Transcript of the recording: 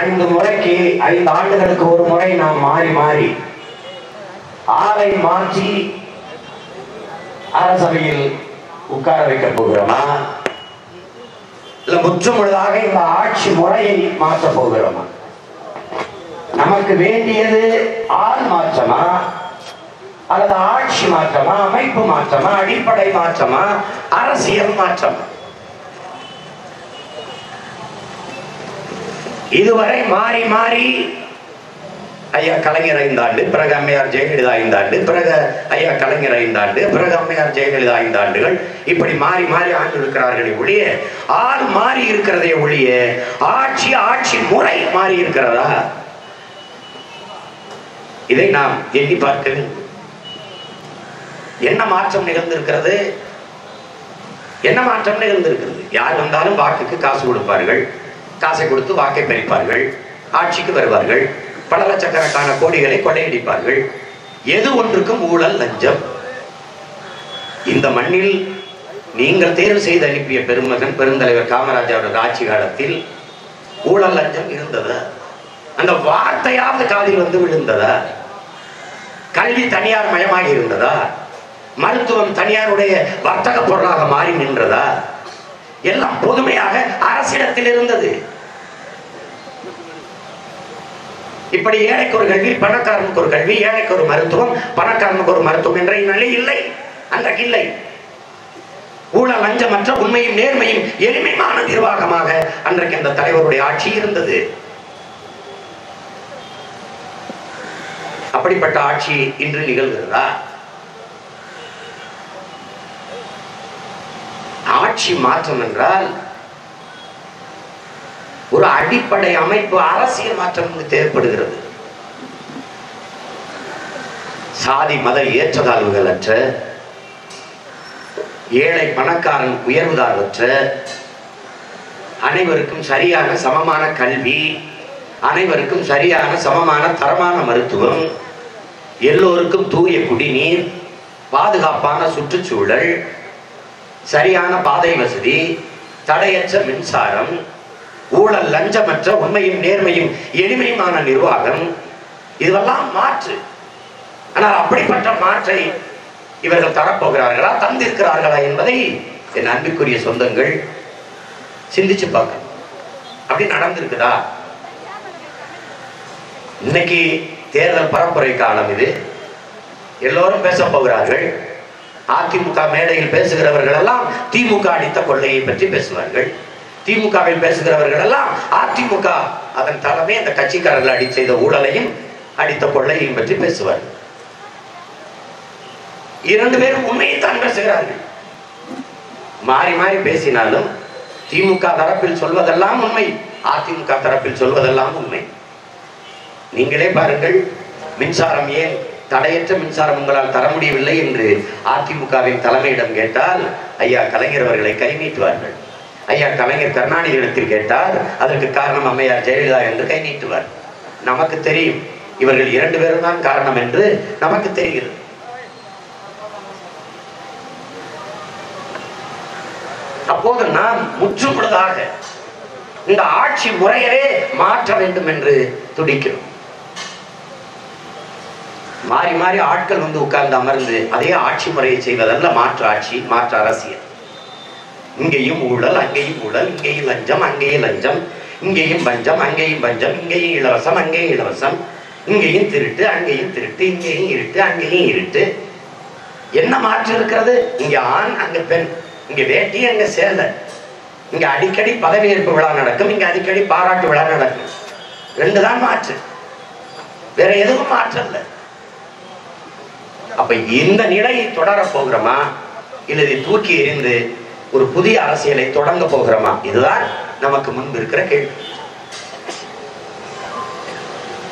ஐந்து முறைக்கு ஐந்து ஆண்டுகளுக்கு ஒரு முறை நாம் மாறி மாறி ஆளை மாற்றி அரசவையில் உட்கார வைக்க போகிறோமா? இல்ல முற்றுமுழுதாக இந்த ஆட்சி முறையை மாற்ற போகிறோமா? நமக்கு வேண்டியது ஆள் மாற்றமா? அல்லது ஆட்சி மாற்றமா? அமைப்பு மாற்றமா? அடிப்படை மாற்றமா? அரசியல் மாற்றமா? இதுவரை மாறி மாறி ஐயா கலைஞர் ஐந்தாண்டு பிறகு அம்மையார் ஜெயலலிதா ஐந்தாண்டு பிறகு ஐயா கலைஞர் ஐந்தாண்டு பிறகு அம்மையார் ஜெயலலிதா ஐந்தாண்டுகள் இப்படி மாறி மாறி ஆண்டு இருக்கிறார்களே ஒழிய ஆள் மாறி இருக்கிறதே ஒழிய ஆட்சி ஆட்சி முறை மாறி இருக்கிறதா? இதை நாம் எண்ணி பார்க்க வேண்டும். என்ன மாற்றம் நிகழ்ந்திருக்கிறது? என்ன மாற்றம் நிகழ்ந்திருக்கிறது? யார் வந்தாலும் வாக்குக்கு காசு கொடுப்பார்கள். காசை கொடுத்து வாக்கை பறிப்பார்கள் ஆட்சிக்கு வருவார்கள் பல லட்சக்கணக்கான கோடிகளை கொள்ளையடிப்பார்கள். எது ஒன்றுக்கும் ஊழல் லஞ்சம். இந்த மண்ணில் நீங்கள் தேர்வு செய்து அனுப்பிய பெருமகன் பெருந்தலைவர் காமராஜர் அவர்கள் ஆட்சி காலத்தில் ஊழல் லஞ்சம் இருந்ததா? அந்த வார்த்தையாவது காதில் வந்து விழுந்ததா? கல்வி தனியார் மயமாகி இருந்ததா? மருத்துவம் தனியாருடைய வர்த்தக பொருளாக மாறி நின்றதா? எல்லாம் பொதுமையாக அரசிடத்தில் இருந்தது. இப்படி ஏழைக்கு ஒரு கல்வி பணக்காரனுக்கு ஒரு கல்வி ஏழைக்கு ஒரு மருத்துவம் பணக்காரனுக்கு ஒரு மருத்துவம் என்ற நிலை இல்லை. அன்றைக்கு இல்லை ஊழல் லஞ்சமற்ற உண்மையும் நேர்மையும் எளிமையான நிர்வாகமாக அன்றைக்கு அந்த தலைவருடைய ஆட்சி இருந்தது. அப்படிப்பட்ட ஆட்சி இன்று நிகழ்கிறதா? ஆட்சி மாற்றம் என்றால் ஒரு அடிப்படை அமைப்பு அரசியல் மாற்றம் தேவைப்படுகிறது. சாதி மத ஏற்றதாழ்வுகள் அற்ற ஏழை பணக்காரன் உயர்வுதாழ்வற்ற அனைவருக்கும் சரியான சமமான கல்வி அனைவருக்கும் சரியான சமமான தரமான மருத்துவம் எல்லோருக்கும் தூய குடிநீர் பாதுகாப்பான சுற்றுச்சூழல் சரியான பாதை வசதி தடையற்ற மின்சாரம் ஊழல் லஞ்சமற்ற உண்மையும் நேர்மையும் எளிமையுமான நிர்வாகம் இதுவெல்லாம் மாற்று. ஆனால் அப்படிப்பட்ட மாற்றை இவர்கள் தரப்போகிறார்களா தந்திருக்கிறார்களா என்பதை என் அன்புக்குரிய சொந்தங்கள் சிந்திச்சு பார்க்க அப்படி நடந்திருக்குதா? இன்னைக்கு தேர்தல் பரப்புரை காலம் இது. எல்லோரும் பேச போகிறார்கள். அதிமுக மேடையில் பேசுகிறவர்கள் எல்லாம் திமுக அடித்த கொள்ளையை பற்றி பேசுவார்கள். திமுகவில் பேசுகிறவர்கள் எல்லாம் அதிமுக அதன் தலைமை அந்த கட்சிக்காரர்கள் அடி செய்த ஊழலையும் அடித்த கொள்ளையையும் பற்றி பேசுவார்கள். இரண்டு பேரும் உண்மையைத்தான் பேசுகிறார்கள். மாறி மாறி பேசினாலும் திமுக தரப்பில் சொல்வதெல்லாம் உண்மை அதிமுக தரப்பில் சொல்வதெல்லாம் உண்மை. நீங்களே பாருங்கள் மின்சாரம் ஏன் தடையற்ற மின்சாரம் உங்களால் தர முடியவில்லை என்று அதிமுகவின் தலைமையிடம் கேட்டால் ஐயா கலைஞர் அவர்களை கை நீட்டுவார்கள். ஐயா கலைஞர் கருணாநிதியிடத்தில் கேட்டால் அதற்கு காரணம் அம்மையார் ஜெயலலிதா என்று கை நீட்டுவார். நமக்கு தெரியும் இவர்கள் இரண்டு பேரும் தான் காரணம் என்று நமக்கு தெரிகிறது. அப்போது நாம் முற்றுமுழுதாக இந்த ஆட்சி முறையவே மாற்ற வேண்டும் என்று துடிக்கிறோம். மாறி மாறி ஆட்கள் வந்து உட்கார்ந்து அமர்ந்து அதே ஆட்சி முறையை செய்வதல்ல மாற்று ஆட்சி மாற்று அரசியல். இங்கேயும் ஊழல் அங்கேயும் ஊழல் இங்கேயும் லஞ்சம் அங்கேயும் லஞ்சம் இங்கேயும் பஞ்சம் அங்கேயும் பஞ்சம் இங்கேயும் இலவசம் அங்கேயும் இலவசம் இங்கேயும் திருட்டு அங்கேயும் திருட்டு இங்கேயும் இருட்டு அங்கேயும் இருட்டு. என்ன மாற்று இருக்கிறது? இங்க ஆண் அங்க பெண். இங்க வேட்டி அங்க சேலை. இங்க அடிக்கடி பதவியேற்பு விழா நடக்கும் இங்க அடிக்கடி பாராட்டு விழா நடக்கும். ரெண்டு தான் மாற்று. வேற எதுவும் மாற்றம் இல்லை அப்ப இந்த நிலையை தொடர போகிறோமா? இல்லை தூக்கி எறிந்து ஒரு புதிய அரசியலை தொடங்க போகிறோமா? இதுதான் நமக்கு முன்பு இருக்கிற கேள்வி.